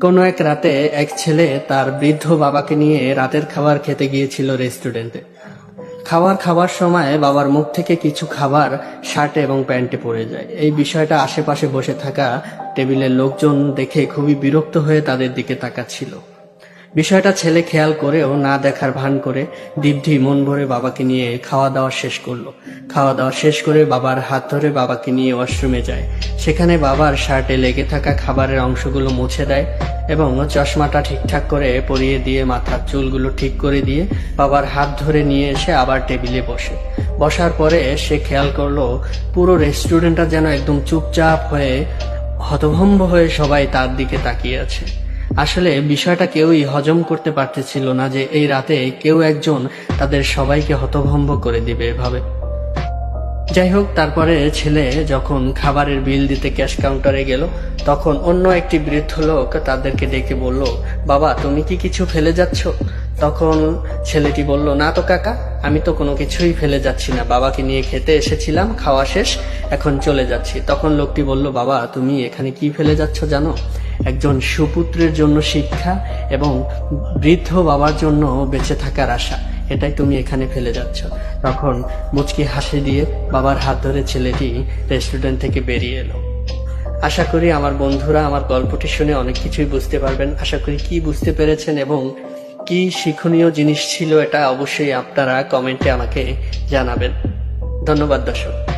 কোনো এক রাতে এক ছেলে তার বৃদ্ধ বাবাকে নিয়ে রাতের খাবার খেতে গিয়েছিল রেস্টুরেন্টে। খাবার খাওয়ার সময় বাবার মুখ থেকে কিছু খাবার শার্টে এবং প্যান্টে পড়ে যায়। এই বিষয়টা আশেপাশে বসে থাকা টেবিলের লোকজন দেখে খুবই বিরক্ত হয়ে তাদের দিকে তাকাচ্ছিল। বিষয়টা ছেলে খেয়াল করেও না দেখার ভান করে দীপ্তি মন ভরে বাবাকে নিয়ে খাওয়া দাওয়া শেষ করল। খাওয়া দাওয়া শেষ করে বাবার হাত ধরে বাবাকে নিয়ে ওয়াশরুমে যায়। সেখানে বাবার শার্টে লেগে থাকা খাবারের অংশগুলো মুছে দেয় এবং চশমাটা ঠিকঠাক করে পরিয়ে দিয়ে মাথার চুলগুলো ঠিক করে দিয়ে বাবার হাত ধরে নিয়ে এসে আবার টেবিলে বসে। বসার পরে সে খেয়াল করল, পুরো রেস্টুরেন্টটা যেন একদম চুপচাপ হয়ে, হতভম্ব হয়ে সবাই তার দিকে তাকিয়ে আছে। আসলে বিষয়টা কেউই হজম করতে পারতেছিল না যে এই রাতে কেউ একজন তাদের সবাইকে হতভম্ব করে দিবে এভাবে। যাই হোক তারপরে ছেলে যখন খাবারের বিল দিতে ক্যাশ কাউন্টারে গেল, তখন অন্য একটি বৃদ্ধ লোক তাদেরকে ডেকে বলল, বাবা, তুমি কি কিছু ফেলে যাচ্ছ? তখন ছেলেটি বলল, না তো কাকা, আমি তো কোনো কিছুই ফেলে যাচ্ছি না। বাবাকে নিয়ে খেতে এসেছিলাম, খাওয়া শেষ, এখন চলে যাচ্ছি। তখন লোকটি বলল, বাবা, তুমি এখানে কি ফেলে যাচ্ছ জানো? একজন সুপুত্রের জন্য শিক্ষা এবং বৃদ্ধ বাবার জন্য বেঁচে থাকার আশা। এটাই তুমি এখানে ফেলে যাচ্ছ। তখন মুচকি হাসি দিয়ে বাবার হাত ধরে ছেলেটি রেস্টুরেন্ট থেকে বেরিয়ে এলো। আশা করি আমার বন্ধুরা আমার গল্পটি শুনে অনেক কিছুই বুঝতে পারবেন। আশা করি কি বুঝতে পেরেছেন এবং কি শিক্ষণীয় জিনিস ছিল এটা অবশ্যই আপনারা কমেন্টে আমাকে জানাবেন। ধন্যবাদ, দর্শক।